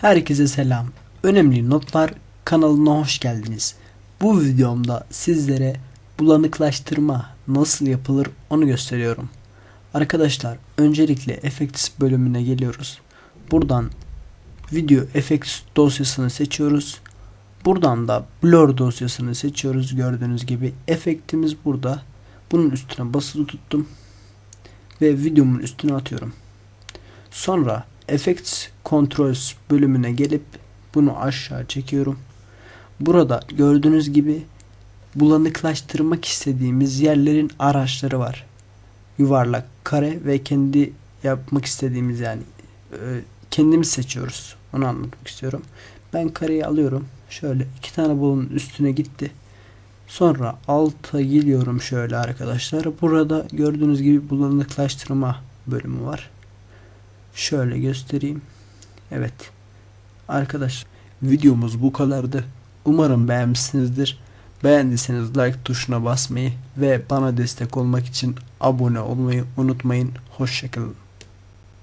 Herkese selam. Önemli notlar kanalına hoş geldiniz. Bu videomda sizlere bulanıklaştırma nasıl yapılır onu gösteriyorum. Arkadaşlar öncelikle Effects bölümüne geliyoruz. Buradan Video Effects dosyasını seçiyoruz. Buradan da Blur dosyasını seçiyoruz gördüğünüz gibi. Efektimiz burada. Bunun üstüne basılı tuttum. Ve videomun üstüne atıyorum. Sonra Effects Controls bölümüne gelip bunu aşağı çekiyorum. Burada gördüğünüz gibi bulanıklaştırmak istediğimiz yerlerin araçları var. Yuvarlak, kare ve kendi yapmak istediğimiz yani e, kendimiz seçiyoruz. Onu anlatmak istiyorum. Ben kareyi alıyorum. Şöyle iki tane bulunun üstüne gitti. Sonra alta geliyorum şöyle arkadaşlar. Burada gördüğünüz gibi bulanıklaştırma bölümü var. Şöyle göstereyim. Evet. Arkadaş videomuz bu kadardı. Umarım beğenmişsinizdir. Beğendiyseniz like tuşuna basmayı ve bana destek olmak için abone olmayı unutmayın. Hoşçakalın.